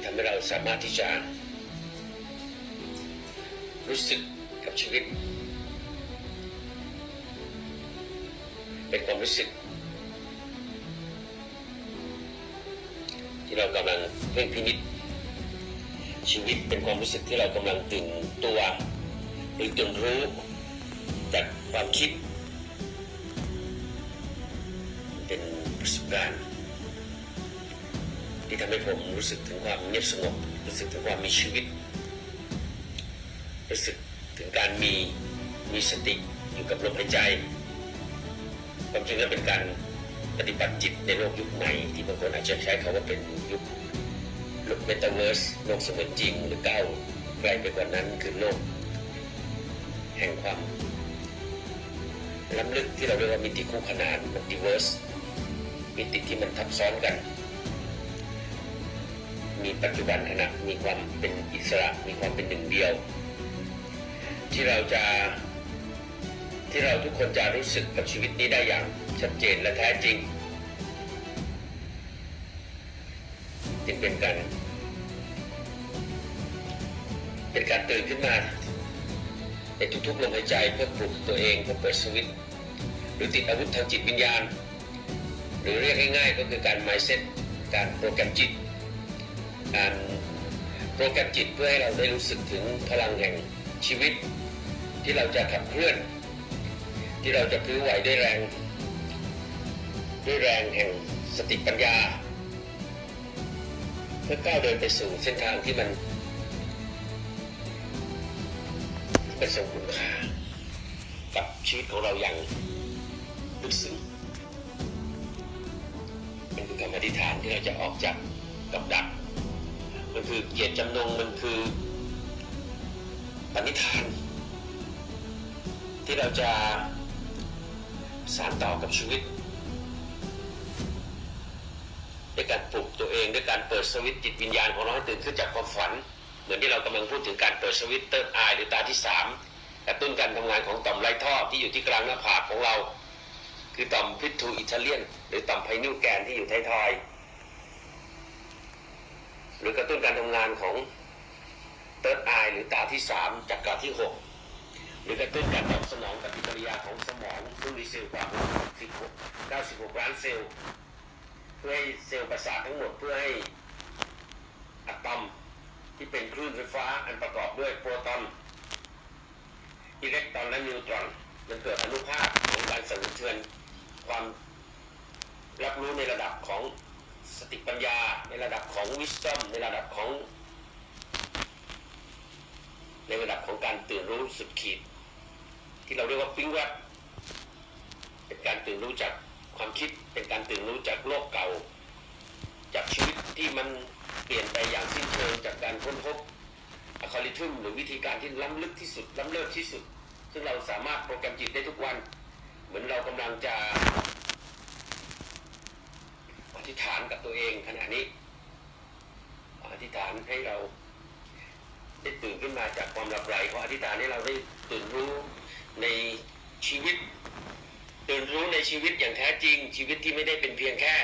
ที่ทำให้เราสามารถที่จะ รู้สึกกับชีวิต เป็นความรู้สึก ที่เรากำลังเพ่งพินิจชีวิตเป็นความรู้สึกที่เรากำลังตื่นตัว หรือตื่นรู้จากความคิด เป็นประสบการณ์ ทำให้ผมรู้สึกถึงความเงียบสงบ รู้สึกถึงความมีชีวิต รู้สึกถึงการมีมีสติอยู่กับลมหายใจความจริงแล้วเป็นการปฏิบัติจิตในโลกยุคใหม่ที่บางคนอาจจะใช้คาว่าเป็นยุคโลกเมตาเวิร์สโลกเสมือนจริงหรือก้าวไกลไปกว่านั้นคือโลก แห่งความล้ำลึกที่เราเรียกว่ามิติคู่ขนานมัลติเวิร์สมิติที่มันทับซ้อนกัน มีปัจจุบันขณะมีความเป็นอิสระมีความเป็นหนึ่งเดียว ที่เราจะที่เราทุกคนจะรู้สึกกับชีวิตนี้ได้อย่างชัดเจนและแท้จริง จึงเป็นการเป็นการตื่นขึ้นมาในทุกๆลมหายใจเพื่อปลุกตัวเองเพื่อเปิดสวิตหรือติดอาวุธทางจิตวิญญาณ หรือเรียกง่ายๆก็คือการ mindset การโปรแกรมจิต การโปรแกรมจิตเพื่อให้เราได้รู้สึกถึงพลังแห่งชีวิต ที่เราจะขับเคลื่อน ที่เราจะพื้ไหวด้วยแรง ด้วยแรงแห่งสติปัญญา เพื่อก้าวเดินไปสู่เส้นทางที่มันเป็นสมคุณค่ากับชีวิตของเราอย่างลึกซึ้งมันคือคำอธิษฐานที่เราจะออกจากกับดัก มันคือเกียรติจำนงมันคือปณิธาน ที่เราจะสานต่อกับชีวิตด้วยการปลุกตัวเองด้วยการเปิดสวิตจิตวิญญาณของเราให้ตื่นขึ้นจากความฝัน เหมือนที่เรากำลังพูดถึงการเปิดสวิตเติร์ดไอหรือตาที่สามกระตุ้นการทำงานของต่อมไรท่อที่อยู่ที่กลางหน้าผากของเรา คือต่อมพิทูอิตาเลียน หรือต่อมไพนิวแกนที่อยู่ท้ายทอย หรือกระตุ้นการทำงานของเติร์ดไอหรือตาที่สามจากกาที่หกหรือกระตุ้นการตอบสนองปฏิกิริยาของสมองซึ่งมีเซลล์กว่า16 96ล้านเซลล์เพื่อให้เซลล์ประสาททั้งหมดเพื่อให้อะตอมที่เป็นคลื่นไฟฟ้าอันประกอบด้วยโปรตอนอิเล็กตรอนและนิวตรอนมันเกิดอนุภาคของการสั่นสะเทือนความรับรู้ในระดับของ สติปัญญาในระดับของวิสตอมในระดับของ ในระดับของการตื่นรู้สุดขีด ที่เราเรียกว่าปิ้งแวบเป็นการตื่นรู้จากความคิดเป็นการตื่นรู้จากโลกเก่า จากชีวิตที่มันเปลี่ยนไปอย่างสิ้นเชิงจากการค้นพบอัลกอริทึมหรือวิธีการที่ล้ำลึกที่สุดล้ำเลิศที่สุด ซึ่งเราสามารถโปรแกรมจิตได้ทุกวัน เหมือนเรากำลังจะ อธิษฐานกับตัวเองขณะนี้อธิษฐานให้เราได้ตื่นขึ้นมาจากความหลับไหลขออธิษฐานให้เราได้ตื่นรู้ในชีวิต ตื่นรู้ในชีวิตอย่างแท้จริง ชีวิตที่ไม่ได้เป็นเพียงแค่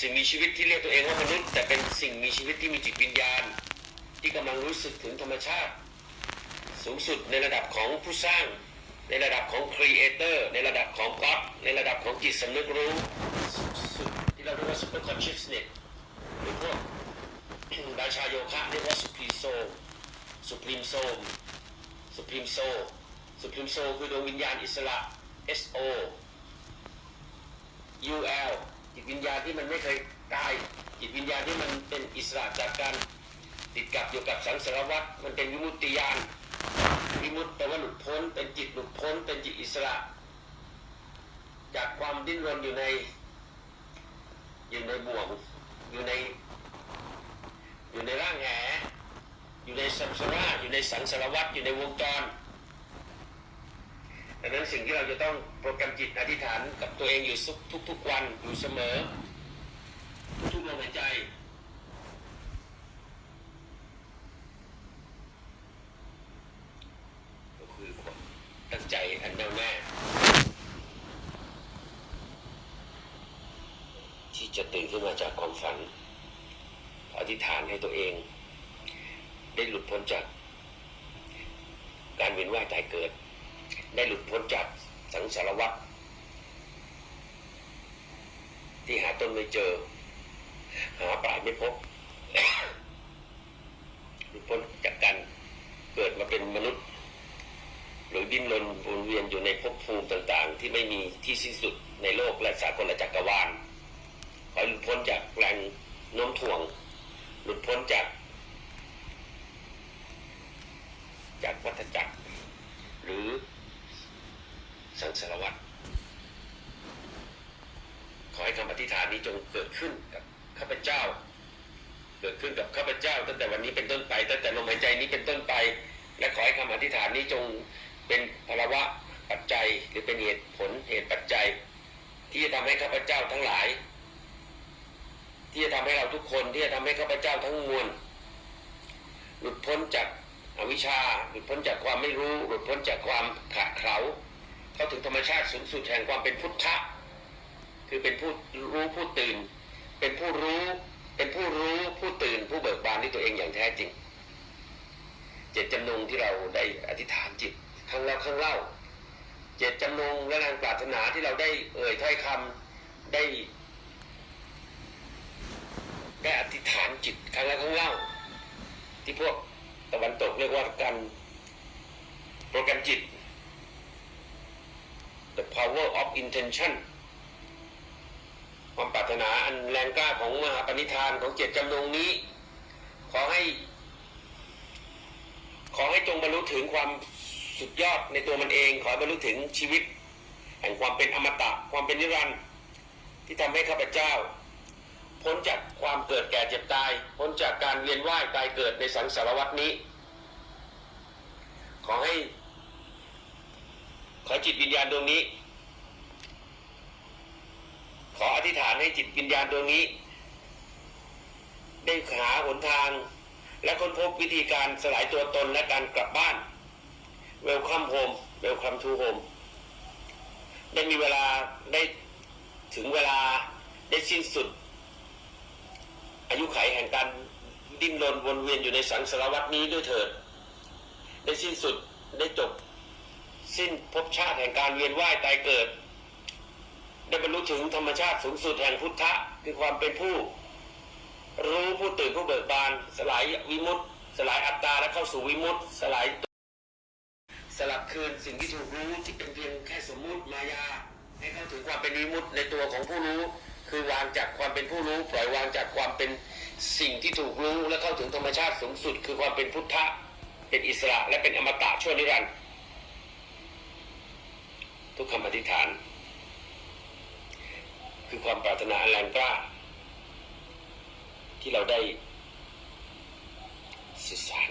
สิ่งมีชีวิตที่เรียกตัวเองว่ามนุษย์ แต่เป็นสิ่งมีชีวิตที่มีจิตวิญญาณ ที่กำลังรู้สึกถึงธรรมชาติ สูงสุดในระดับของผู้สร้าง ในระดับของครีเอเตอร์ในระดับของก็อดในระดับของจิตสำนึกรู้ เราเรียกว่า super consciousness หรือพวกราชาโยคะเรียกว่าสุพรีโซสุพรีมโซมสุพรีมโซสุพรีมโซคือดวงวิญญาณอิสระ S O U L จิตวิญญาณที่มันไม่เคยตาย จิตวิญญาณที่มันเป็นอิสระจากการติดกับอยู่กับสังสารวัฏมันเป็นวิมุตติญาณวิมุตติแปลว่าหลุดพ้นเป็นจิตหลุดพ้นเป็นจิตอิสระ จากความดิ้นรนอยู่ใน อยู่ในบ่วง อยู่ใน อยู่ในร่างแหอยู่ในสัมสาระอยู่ในสังสารวัฏอยู่ในวงจรดังนั้นสิ่งที่เราจะต้องโปรแกรมจิตอธิษฐานกับตัวเองอยู่ทุกทุกวันอยู่เสมอ ทุกลมหายใจ ก็คือความตั้งใจอันแน่วแน่ ที่จะตื่นขึ้นมาจากความฝัน อธิษฐานให้ตัวเอง ได้หลุดพ้นจาก การเวียนว่ายตายเกิด ได้หลุดพ้นจากสังสารวัฏที่หาต้นไม่เจอ หาปลายไม่พบหลุดพ้นจากการเกิดมาเป็นมนุษย์ หรือดิ้นรนวนเวียนอยู่ในภพภูมิต่างๆ ที่ไม่มีที่สิ้นสุดในโลกและสากลจักรวาล ขอให้หลุดพ้นจากแรงโน้มถ่วง หลุดพ้นจาก จากวัฏจักร หรือสังสารวัฏขอให้คำอธิษฐา นนี้จงเกิดขึ้นกับข้าพเจ้า เกิดขึ้นกับข้าพเจ้า ตั้งแต่วันนี้เป็นต้นไป ตั้งแต่ลมหายใจนี้เป็นต้นไป และขอให้คำอธิษฐานนี้จงเป็นภาวะปัจจัยหรือเป็นเหตุผลเหตุปัจจัย ที่จะทำให้ข้าพเจ้าทั้งหลาย ที่จะทำให้เราทุกคนที่จะทำให้ข้าพเจ้าทั้งมวลหลุดพ้นจากอวิชชาหลุดพ้นจากความไม่รู้ หลุดพ้นจากความขาดเขลาเข้าถึงธรรมชาติสูงสุดแห่งความเป็นพุทธะ คือเป็นผู้รู้ผู้ตื่น เป็นผู้รู้ เป็นผู้รู้ผู้ตื่น ผู้เบิกบานที่ตัวเองอย่างแท้จริง เจตจำนงที่เราได้อธิษฐานจิตครั้งแล้วครั้งเล่า เจตจำนงและแรงปรารถนาที่เราได้เอ่ยถ้อยคำได้ ได้อธิษฐานจิตครั้งแล้วครั้งเล่า ที่พวกตะวันตกเรียกว่าการโปรแกรมจิต the power of intention ความปรารถนาอันแรงกล้าของมหาปณิธานของเจตจำนงนี้ ขอให้ ขอให้จงบรรลุถึงความสุดยอดในตัวมันเอง ขอบรรลุถึงชีวิต แห่งความเป็นอมตะความเป็นนิรันดร์ที่ทำให้ข้าพเจ้า พ้นจากความเกิดแก่เจ็บตาย พ้นจากการเวียนว่ายตายเกิดในสังสารวัฏนี้ ขอให้ ขอจิตวิญญาณดวงนี้ ขออธิษฐานให้จิตวิญญาณดวงนี้ ได้หาหนทาง และค้นพบวิธีการสลายตัวตนและการกลับบ้านเวลคัมโฮมเวลคัมทูโฮมได้มีเวลาได้ถึงเวลาได้สิ้นสุด อายุไขแห่งการดิ้นรนวนเวียนอยู่ในสังสารวัฏนี้ด้วยเถิด ได้สิ้นสุดได้จบ สิ้นภพชาติแห่งการเวียนว่ายตายเกิด ได้บรรลุถึงธรรมชาติสูงสุดแห่งพุทธะคือความเป็นผู้ รู้ผู้ตื่นผู้เบิกบาน สลายวิมุตติ สลายอัตตาและเข้าสู่วิมุตติ สลายสลับคืนสิ่งที่ถูกรู้ที่เป็นเพียงแค่สมมุติมายา ให้เข้าถึงความเป็นวิมุตติในตัวของผู้รู้ คือวางจากความเป็นผู้รู้ปล่อยวางจากความเป็นสิ่งที่ถูกรู้และเข้าถึงธรรมชาติสูงสุด คือความเป็นพุทธะเป็นอิสระและเป็นอมตะชั่วนิรันดร์ทุกคำอธิษฐาน คือความปรารถนาอันแรงกล้า ที่เราได้สื่อสาร